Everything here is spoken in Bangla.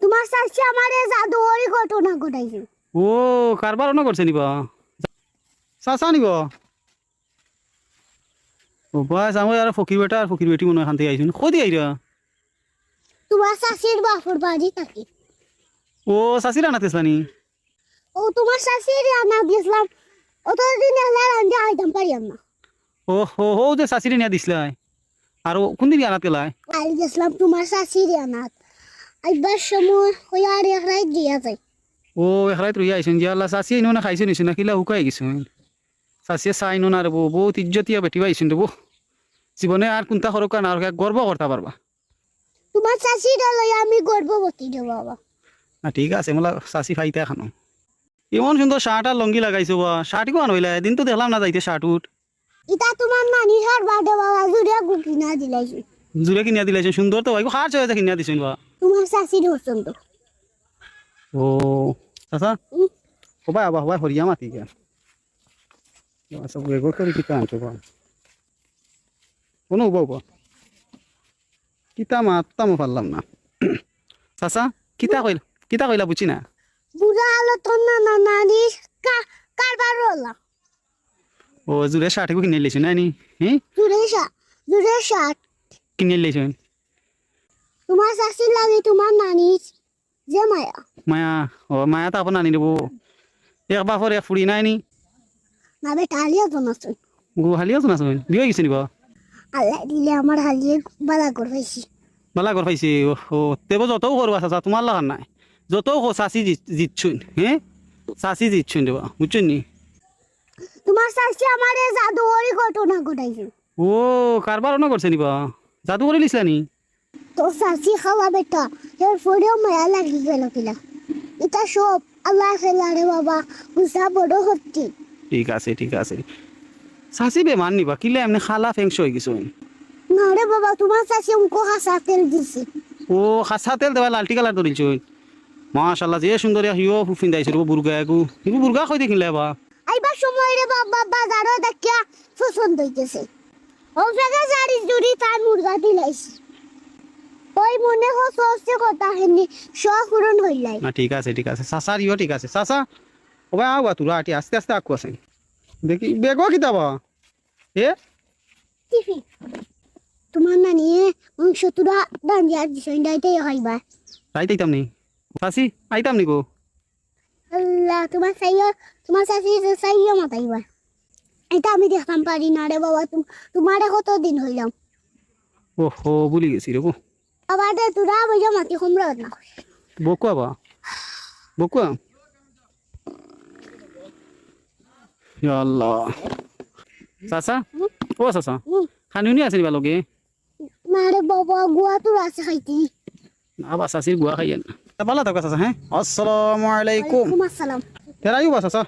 তোমার শাশি আমারে জাদুকরি ঘটনা ঘটাইছে। ও কারবার অন্য করছে নিবা। চাচা নিব। ও বাস আমার আর ফকির বেটা আর ফকির বেটি মনে এখান থেকে আইসুন কই দিয়ে আইরা? তোমার শাশির বাপুর বাড়ি থাকে। ও চাষিরা আনাতে নি ও তোমার শাশির আনা দিয়েছিলাম। অতদিন এলা রান্ধে আইতাম পারিয়াম না। ও হো হো যে চাষিরে নিয়ে দিছিলাই। আর কোন দিন আনাত গেলাই কাল গেছিলাম তোমার শাশির আনাত। আইবার সময় হয়ে আর এক রাত দিয়া যায় ও এখানে রই আইসুন যে আল্লাহ চাষি ইনো না খাইছো নিছো না কিলা শুকাই গেছো চাষিয়ে চাই নো না রে বউ বহুত ইজ্জতিয়া বেটি পাইছুন রে বউ জীবনে আর কোনটা সরকা না আর গর্ব করতে পারবা তোমার শাশির লই আমি গর্ভবতী রে বাবা না ঠিক আছে মোলা চাষি ফাইতে এখানো ইমান সুন্দর শার্ট আর লঙ্গি লাগাইছো বা শার্ট কোন হইলা এদিন তো দেখলাম না যাইতে শার্ট উঠ ইটা তোমার নানির হার বাদে বাবা জুড়ে গুটি না দিলাইছি জুড়ে কিনিয়া দিলে সুন্দর তো ভাই খার চয়েছে কিনিয়া দিছুন বা? তোমার শাশির পছন্দ ও চাচা? উম, হবাই আবা হবাই হরিয়া মাতি গিয়া সব এগো করে কিতা আনছো বা। কোনো উবা উবা কিতা মাত্তা মো পারলাম না। চাচা কিতা কইল কিতা কইলা বুঝি না? বুড়া আলো তো না না নানির কা কারবার হলাম ও জুড়ে শার্ট কিনে লাইছো না? নি হ্যাঁ জুড়ে শা জুড়ে শার্ট কিনে লাইছো তোমার শাশির লাগে তোমার নানির যে মায়া। মায়া ও মায়া তো আপনার আনি দেবো এক বাপর এক ফুড়ি নাই নি। না বেটা হালিয়া বনাচোন গো হালিয়া তো নাচুন বিয়ে গেছে নিবা আল্লাহ দিলে আমার হালিয়ে বালা করে পাইছি। বালা ঘর পাইছে ও তেব যতও করবা চাচা তোমার লাগার নাই। যতও কো চাষি জিতছুন হ্যাঁ চাষি জিতছুন দেবা বুঝছেন নি? তোমার শাশি আমার জাদুকরি ঘটনা ঘটাইছে। ও কারবার অন্য করছে নিবা জাদু করে নি? তো শাশি খাওয়া বেটা এর পরেও মায়া লাগি গেল কিলা। এটা সব আল্লাহ খেলা রে বাবা বুঝা বড় সত্যি। ঠিক আছে ঠিক আছে। চাষি বেমার নিবা কিলে এমনি খালা ফেংস হয়ে গেছো না রে বাবা তোমার শাশি অঙ্ক হাসা তেল দিছে। ও খাসা তেল দেওয়া লালটি কালার ধরিছ মাশাল্লাহ যে সুন্দর হিও ফুফিন দাইছে রে বুর্গা একু। হিবু বুর্গা কই দেখিলে বা। আইবার সময় রে বাবা বাজারও দেখিয়া পছন্দ হইতেছে ও জারি জুড়ি তার মুরগা দিলাইছি। ওই মনে হচ্ছে কথা হেনি পূরণ হইলাই না ঠিক আছে ঠিক আছে। চাচার ইও ঠিক আছে। চাচা ও ভাই আও তোরা আটি আস্তে আস্তে আকু আছে। দেখি বেগো কিতাবা এ? টিফি তোমার নানি মাংস তুরা ডান্ডিয়ার দিছই ডাইতেই হইবা রাইতে আইতাম নি চাচি আইতাম নি গো আল্লাহ তোমার সাইয়া তোমার শাশি সাইয়া মাতাইবা এটা আমি দেখতাম পারি না রে বাবা। তুম তোমারে কতদিন হইলাম ও হো ভুলি গেছি রে বো আবার দে তোরা বইয়া মাতি কুমড়া না বকুয়া বা? বকুয়া? আল্লাহ। চাচা? ও চাচা খানিও নি আছে নিবা লগে না রে বাবা গুয়া তোর আছে খাইতি। আবার চাচির গুয়া খাইয়েন ভালো থাকা চাচা হ্যাঁ আসসালামু আলাইকুম। আসসালাম। তেরাইও বা চাচা?